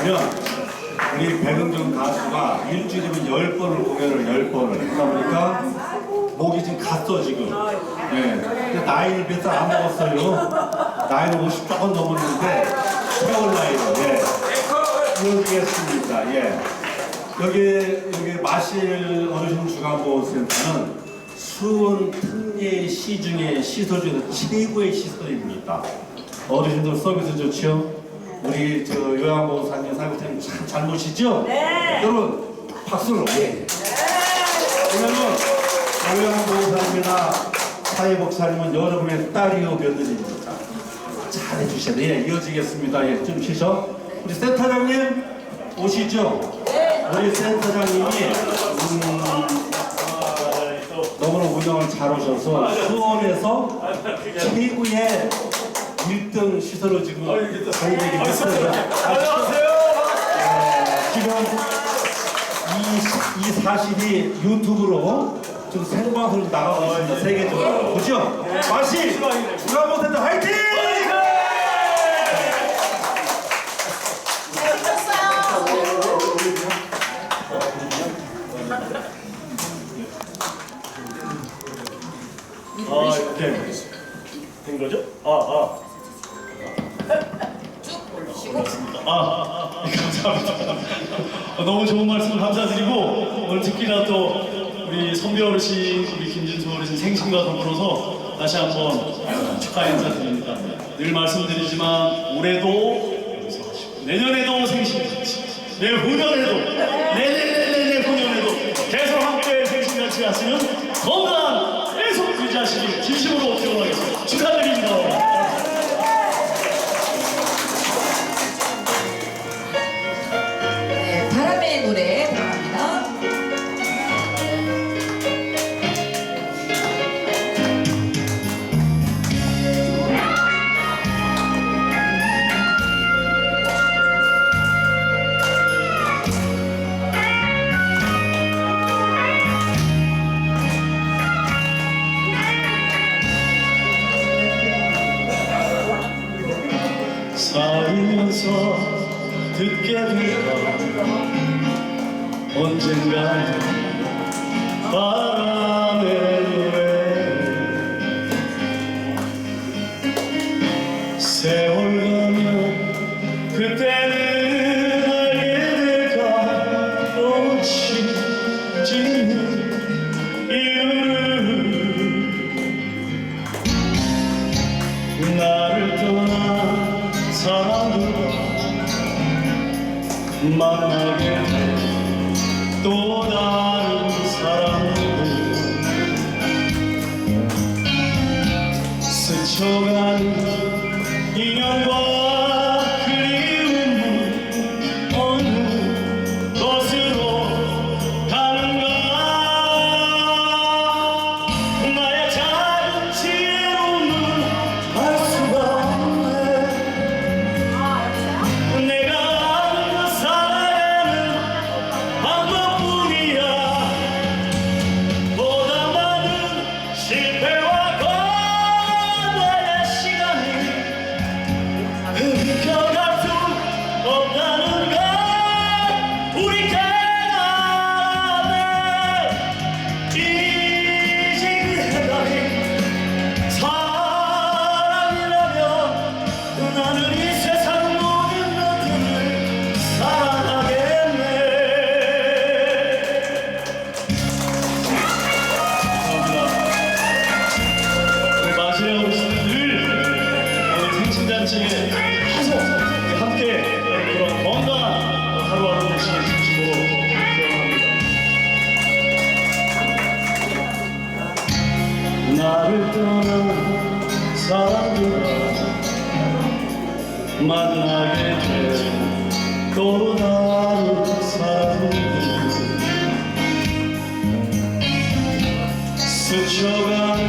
뭐냐면 우리 백은경 가수가 일주일이면 열 번을 공연을 열 번을 그러다 보니까 목이 지금 갔어 지금. 예. 근데 나이를 몇 살 안 먹었어요. 나이는 50 조금 넘었는데 세월 나이로 예. 이어지겠습니다. 예. 여기 여기 마실 어르신 주간보호센터는 수원 특례 시 중에 시설 중에서 최고의 시설입니다. 어르신들 서비스 좋죠? 우리 저 요양보호사님 사무팀 참 잘못이죠? 네. 여러분 박수로 예. 왜냐면 요양보호사님이나 사회복사님은 여러분의 딸이요 며느리입니다. 잘해 주셔야 돼요. 예, 이어지겠습니다. 예, 좀 쉬셔. 우리 센터장님 오시죠? 우리 센터장님이 음, 너무나 운영을 잘 오셔서 수원에서 최고의 1등 시설로 지금 가입되기 했어요. 지금 이, 이 사실이 유튜브로 지금 생방송으로 나가고 있습니다. 세계적으로. 그죠? 마시! 주간보센터 화이팅! 아, 이렇게 된 거죠? 아, 아. 아, 아, 아, 감사합니다. 어, 너무 좋은 말씀 감사드리고 오늘 특히나 또 우리 선배 어르신, 우리 김진수 어르신 생신과 더불어서 다시 한번 축하 인사드립니다. 늘 말씀드리지만 올해도 여기서 하시고 내년에도 생신 같이 내 후년에도 내내내내 후년에도 계속 함께 생신 같이 하시는 건강 계속 유지하시길 진심으로 살면서 듣게 될까 언젠가 바람 만 Marutunu sararım Manna gece Kollar sararım